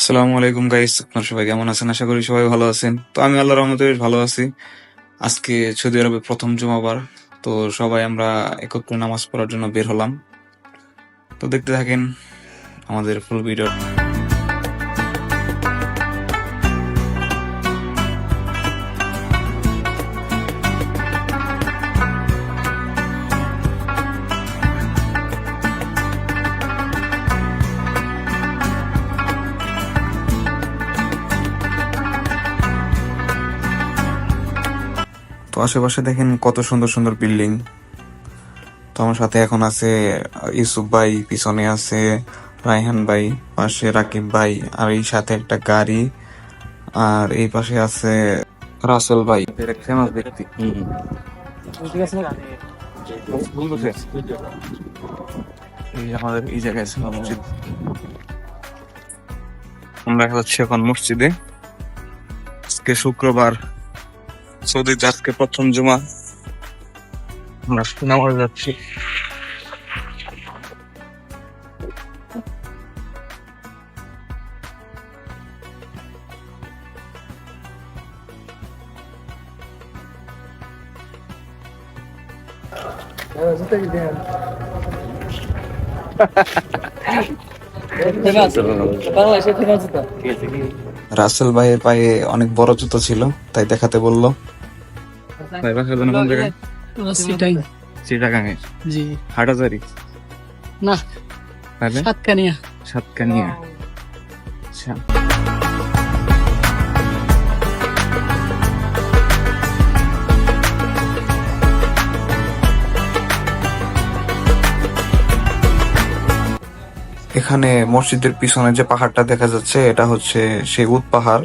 আসসালামু আলাইকুম গাইস আপনার সবাই কেমন আছেন? আশা করি সবাই ভালো আছেন। তো আমি আল্লাহ রহমতে বেশ ভালো আছি। আজকে সৌদি আরবে প্রথম জুমাবার, তো সবাই আমরা একত্রে নামাজ পড়ার জন্য বের হলাম। তো দেখতে থাকেন আমাদের ফুল ভিডিও আশেপাশে দেখেন কত সুন্দর সুন্দর বিল্ডিং। তো আমার সাথে এখন আছে ইউসুফ ভাই পিছনে আছে রায়হান ভাই পাশে রাকিব ভাই আর এই সাথে একটা গাড়ি আর এই পাশে আছে রাসেল ভাই। ফেমাস ব্যক্তি। এই আমাদের এই জায়গায় মসজিদ। আমরা যাচ্ছি এখন মসজিদে। আজকে শুক্রবার সৌদিতে আজকে প্রথম জুমা। আমরা নামাজ যাচ্ছি। রাসেল ভাইয়ের পায়ে অনেক বড় জুতো ছিল, তাই দেখাতে বলল। ভাই বাসার জন্য কোন জায়গায় সেটাই। চিটাগাঙে জি। হাটাজারি। না তাহলে? সাতকানিয়া। সাতকানিয়া। আচ্ছা। এখানে মসজিদের পিছনে যে পাহাড়টা দেখা যাচ্ছে এটা হচ্ছে সেগুত পাহাড়।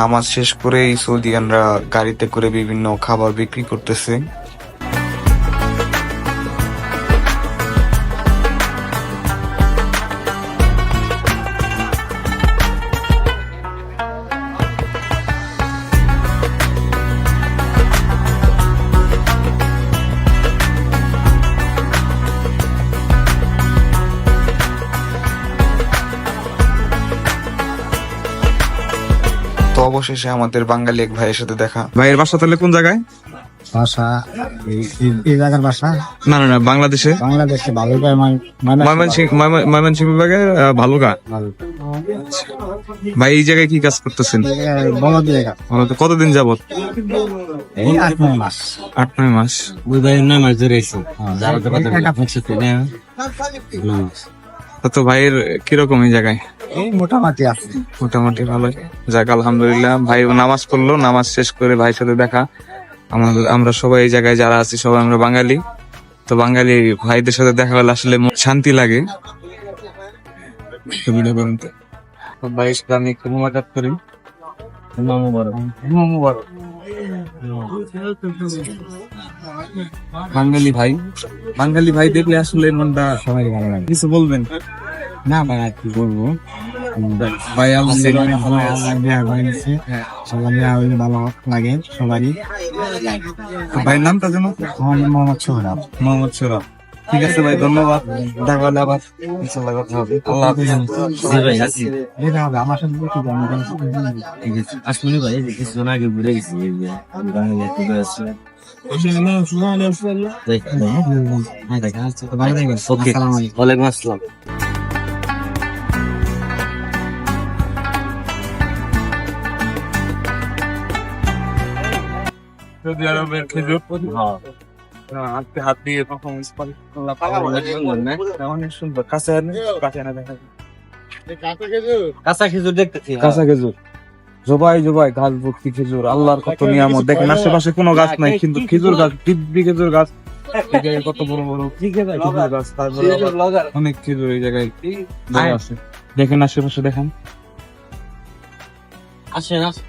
নামাজ শেষ করেই সৌদিয়ানরা গাড়িতে করে বিভিন্ন খাবার বিক্রি করতেছে। তো অবশেষে আমাদের বাঙালি এক ভাইয়ের সাথে দেখা। ভাইয়ের বাসা তাহলে কোন জায়গায়? ভাষা এই এই- এই জায়গার ভাষা না না না বাংলাদেশে। বাংলাদেশে ভালো পায় মানে ময়মনসিংহ ময়মনসিংহ বিভাগের ভালুকা? ভাই এই জায়গায় কি কাজ করতেছেন? জায়গা। কতদিন যাবত এই আট নয় মাস। আট নয় মাস। ওই ভাই নয় মাস ধরে এসো। তো ভাইয়ের কীরকম এই জায়গায়? এই মোটামুটি আছে। মোটামুটি ভালো। যাক আলহামদুলিল্লাহ ভাই নামাজ পড়ল নামাজ শেষ করে ভাইয়ের সাথে দেখা। আমাদের আমরা সবাই এই জায়গায় যারা আছি সবাই আমরা বাঙালি। তো বাঙালি ভাইদের সাথে দেখা হলে আসলে মন শান্তি লাগে। করুন তো। ভাইয়ের সাথে আমি একটু মোবাইল করি। বাঙালি ভাই। বাঙালি ভাই দেখলে আসলে মনটা সবাই ভালো লাগে। কিছু বলবেন? না ভাই আর কি বলব? ভাই সবাই ভালো লাগে, হইলে ভালো লাগে সবারই। ভাইয়ের নামটা যেন? মোহাম্মদ সোহরাব। মোহাম্মদ সুরা ঠিক আছে ভাই ধন্যবাদ। দেখা হলে আবার ইনশাল্লাহ কথা হবে। আল্লাহ হাফিজ। এটা হবে। আমার সাথে কি জানি আসলে ভাই এই যে কিছুদিন আগে ঘুরে গেছি আমি বাঙালি একটু আছে ওকে আসসালামু আলাইকুম। ওয়ালাইকুম আসসালাম। সৌদি আরবের খেজুর। হাতে হাত দিয়ে পারফরমেন্স করে। অনেক সুন্দর কাছে আনে কাছে না দেখা কাঁচা খেজুর? দেখতেছি কাঁচা খেজুর। জবাই জবাই গাছ ভর্তি খেজুর আল্লাহর কত নিয়ামত। দেখেন আশেপাশে কোনো গাছ নাই কিন্তু খেজুর গাছ দিব্যি খেজুর গাছ। কত বড় বড় খেজুর? গাছ অনেক খেজুর এই জায়গায় আছে দেখেন আশেপাশে দেখেন। আসেন আসেন।